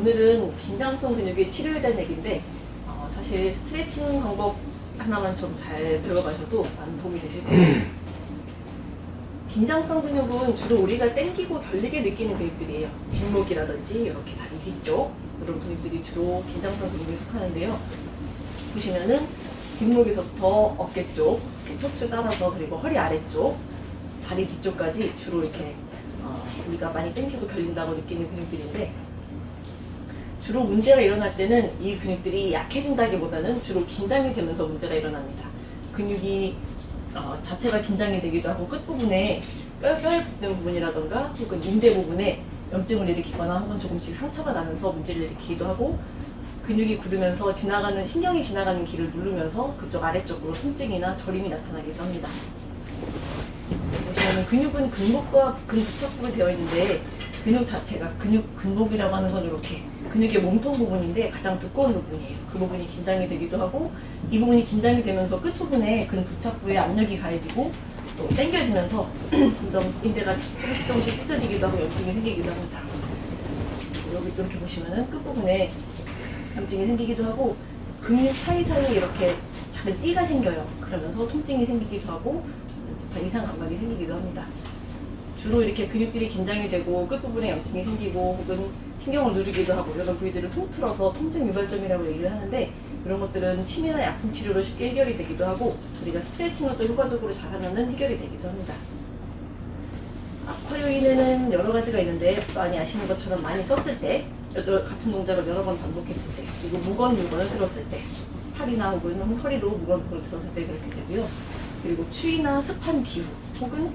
오늘은 긴장성 근육의 치료에 대한 얘기인데 어, 사실 스트레칭 방법 하나만 좀잘 배워가셔도 많은 도움이 되실 거예요. 긴장성 근육은 주로 우리가 땡기고 결리게 느끼는 근육들이에요. 뒷목이라든지 이렇게 다리 뒤쪽 이런 근육들이 주로 긴장성 근육에 속하는데요. 보시면은 뒷목에서부터 어깨 쪽, 척추 따라서 그리고 허리 아래쪽, 다리 뒤쪽까지 주로 이렇게 어, 우리가 많이 땡기고 결린다고 느끼는 근육들인데 주로 문제가 일어날 때는 이 근육들이 약해진다기보다는 주로 긴장이 되면서 문제가 일어납니다. 근육이 어, 자체가 긴장이 되기도 하고 끝부분에 뼈, 붙는 부분이라던가 혹은 인대 부분에 염증을 일으키거나 혹은 조금씩 상처가 나면서 문제를 일으키기도 하고 근육이 굳으면서 지나가는 신경이 지나가는 길을 누르면서 그쪽 아래쪽으로 통증이나 저림이 나타나기도 합니다. 보시면 근육은 근목과 근 부착부에 되어 있는데 근육 자체가 근육 근목이라고 하는 건 이렇게 근육의 몸통 부분인데 가장 두꺼운 부분이에요. 그 부분이 긴장이 되기도 하고 이 부분이 긴장이 되면서 끝 부분에 근 부착부에 압력이 가해지고 또 당겨지면서 점점 인대가 조금씩 조금씩 찢어지기도 하고 염증이 생기기도 합니다. 여기 이렇게 보시면은 끝 부분에 염증이 생기기도 하고 근육 사이사이에 이렇게 작은 띠가 생겨요. 그러면서 통증이 생기기도 하고 이상 감각이 생기기도 합니다. 주로 이렇게 근육들이 긴장이 되고 끝부분에 염증이 생기고 혹은 신경을 누르기도 하고 이런 부위들을 통틀어서 통증 유발점이라고 얘기를 하는데 이런 것들은 침이나 약품 치료로 쉽게 해결이 되기도 하고 우리가 스트레칭을 또 효과적으로 잘하면 해결이 되기도 합니다. 악화 요인에는 여러 가지가 있는데 많이 아시는 것처럼 많이 썼을 때 같은 동작을 여러 번 반복했을 때 그리고 무거운 물건을 들었을 때 팔이나 혹은 허리로 무거운 물건을 들었을 때 그렇게 되고요. 그리고 추위나 습한 기후 혹은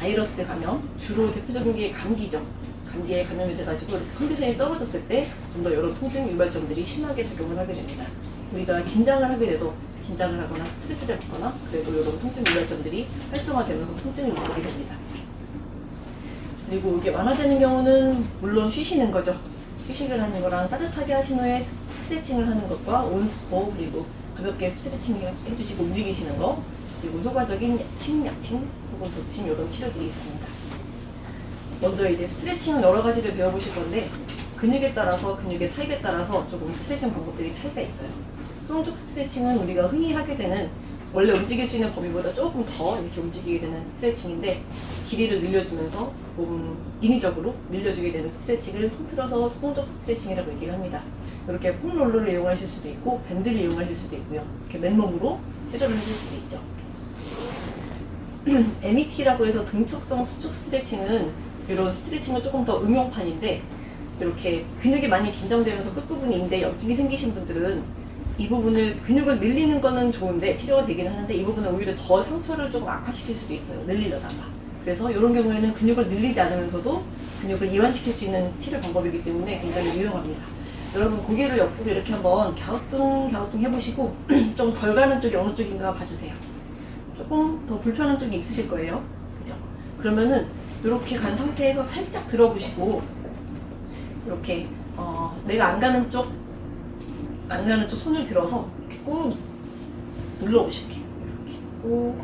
바이러스 감염 주로 대표적인 게 감기죠. 감기에 감염이 돼가지고 이렇게 컨디션이 떨어졌을 때 좀 더 여러 통증 유발점들이 심하게 작용을 하게 됩니다. 우리가 긴장을 하게 돼도 긴장을 하거나 스트레스를 받거나 그래도 이런 통증 유발점들이 활성화되면서 통증을 느끼게 됩니다. 그리고 이게 완화되는 경우는 물론 쉬시는 거죠. 휴식을 하는 거랑 따뜻하게 하신 후에 스트레칭을 하는 것과 온스포 그리고 가볍게 스트레칭 해주시고 움직이시는 거 그리고 효과적인 침, 약침 혹은 도침 이런 치료들이 있습니다. 먼저 이제 스트레칭은 여러 가지를 배워보실 건데 근육에 따라서 근육의 타입에 따라서 조금 스트레칭 방법들이 차이가 있어요. 수동적 스트레칭은 우리가 흔히 하게 되는 원래 움직일 수 있는 범위보다 조금 더 이렇게 움직이게 되는 스트레칭인데 길이를 늘려주면서 몸 인위적으로 늘려주게 되는 스트레칭을 통틀어서 수동적 스트레칭이라고 얘기를 합니다. 이렇게 폼롤러를 이용하실 수도 있고 밴드를 이용하실 수도 있고요. 이렇게 맨몸으로 회전을 하실 수도 있죠. MET라고 해서 등척성 수축 스트레칭은 이런 스트레칭은 조금 더 응용판인데 이렇게 근육이 많이 긴장되면서 끝부분이 인대 염증이 생기신 분들은 이 부분을 근육을 늘리는 거는 좋은데 치료가 되긴 하는데 이 부분은 오히려 더 상처를 조금 악화시킬 수도 있어요. 늘리려다가. 그래서 이런 경우에는 근육을 늘리지 않으면서도 근육을 이완시킬 수 있는 치료 방법이기 때문에 굉장히 유용합니다. 여러분 고개를 옆으로 이렇게 한번 갸우뚱 갸우뚱 해보시고 좀 덜 가는 쪽이 어느 쪽인가 봐주세요. 조금 더 불편한 쪽이 있으실 거예요. 그죠? 그러면은 이렇게 간 상태에서 살짝 들어보시고 이렇게 어, 내가 안 가는 쪽, 안 가는 쪽 손을 들어서 이렇게 꾹 눌러보실게요. 이렇게 꾹.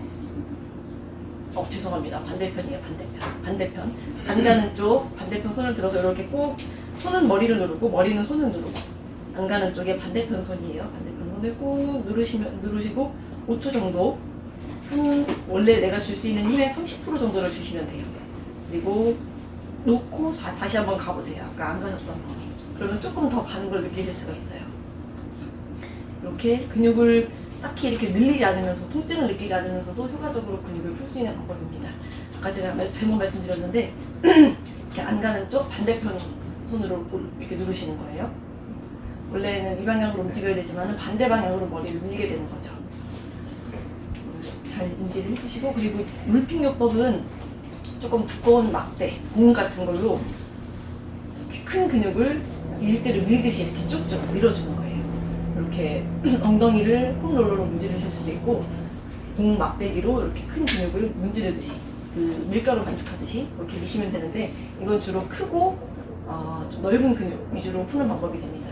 어, 죄송합니다. 반대편이에요. 반대편. 반대편. 안 가는 쪽, 반대편 손을 들어서 이렇게 꾹 손은 머리를 누르고 머리는 손을 누르고 안 가는 쪽에 반대편 손이에요. 반대편 손을 꾹 누르시면 누르시고 5초 정도 한 원래 내가 줄 수 있는 힘의 30% 정도를 주시면 돼요. 그리고 놓고 다, 다시 한번 가보세요. 아까 안 가셨던 부분이. 그러면 조금 더 가는 걸 느끼실 수가 있어요. 이렇게 근육을 딱히 이렇게 늘리지 않으면서 통증을 느끼지 않으면서도 효과적으로 근육을 풀 수 있는 방법입니다. 아까 제가 말- 잘못 말씀드렸는데 이렇게 안 가는 쪽 반대편 손으로 이렇게 누르시는 거예요. 원래는 이 방향으로 움직여야 되지만 반대 방향으로 머리를 밀게 되는 거죠. 잘 인지를 해주시고 그리고 물핑요법은 조금 두꺼운 막대, 공 같은 걸로 이렇게 큰 근육을 밀대로 밀듯이 이렇게 쭉쭉 밀어주는 거예요. 이렇게 엉덩이를 폼롤러로 문지르실 수도 있고 공 막대기로 이렇게 큰 근육을 문지르듯이 그 밀가루 반죽하듯이 이렇게 미시면 되는데 이건 주로 크고 어, 좀 넓은 근육 위주로 푸는 방법이 됩니다.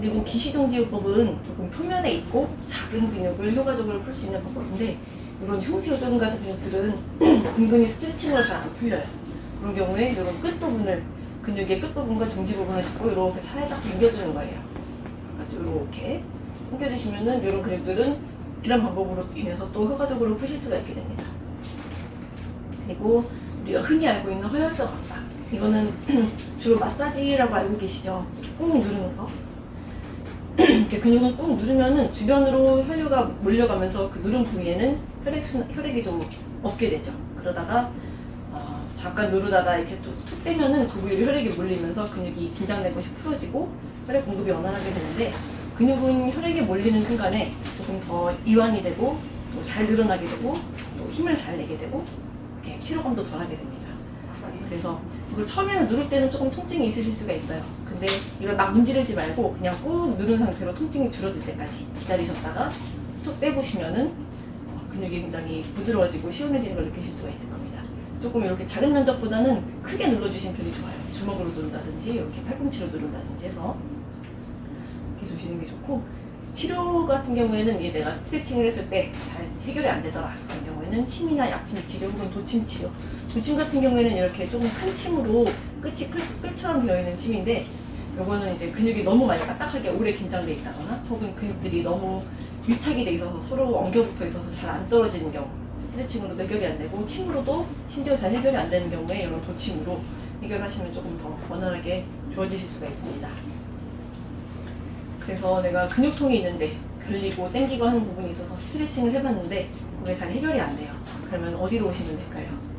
그리고 기시정지요법은 조금 표면에 있고 작은 근육을 효과적으로 풀 수 있는 방법인데 이런 흉쇄요정 같은 근육들은 은근히 스트레칭으로 잘 안 풀려요. 그런 경우에 이런 끝 부분을 근육의 끝부분과 중지 부분을 잡고 이렇게 살짝 당겨주는 거예요. 이렇게 당겨주시면은 이런 근육들은 이런 방법으로 인해서 또 효과적으로 푸실 수가 있게 됩니다. 그리고 우리가 흔히 알고 있는 허혈성 압박. 이거는 주로 마사지라고 알고 계시죠? 꾹 누르는 거. 이렇게 근육을 꾹 누르면은 주변으로 혈류가 몰려가면서 그 누른 부위에는 혈액 순, 혈액이 좀 없게 되죠. 그러다가 어, 잠깐 누르다가 이렇게 툭, 툭 빼면은 그 부위로 혈액이 몰리면서 근육이 긴장된 것이 풀어지고 혈액 공급이 원활하게 되는데 근육은 혈액이 몰리는 순간에 조금 더 이완이 되고 또 잘 늘어나게 되고 또 힘을 잘 내게 되고 이렇게 피로감도 덜하게 됩니다. 그래서 이걸 처음에는 누를 때는 조금 통증이 있으실 수가 있어요. 근데 이걸 막 문지르지 말고 그냥 꾹 누른 상태로 통증이 줄어들 때까지 기다리셨다가 툭 빼보시면은 어, 근육이 굉장히 부드러워지고 시원해지는 걸 느끼실 수가 있을 겁니다. 조금 이렇게 작은 면적보다는 크게 눌러주시는 편이 좋아요. 주먹으로 누른다든지 이렇게 팔꿈치로 누른다든지 해서 이렇게 주시는 게 좋고 치료 같은 경우에는 이게 내가 스트레칭을 했을 때 잘 해결이 안 되더라 그런 경우에는 침이나 약침 치료 혹은 도침 치료 도침 같은 경우에는 이렇게 조금 큰 침으로 끝이 끌, 끌처럼 되어 있는 침인데 요거는 이제 근육이 너무 많이 딱딱하게 오래 긴장돼 있다거나 혹은 근육들이 너무 밀착이 돼 있어서 서로 엉겨붙어 있어서 잘 안 떨어지는 경우 스트레칭으로도 해결이 안 되고 침으로도 심지어 잘 해결이 안 되는 경우에 이런 도침으로 해결하시면 조금 더 원활하게 좋아지실 수가 있습니다. 그래서 내가 근육통이 있는데 걸리고 땡기고 하는 부분이 있어서 스트레칭을 해봤는데 그게 잘 해결이 안 돼요. 그러면 어디로 오시면 될까요?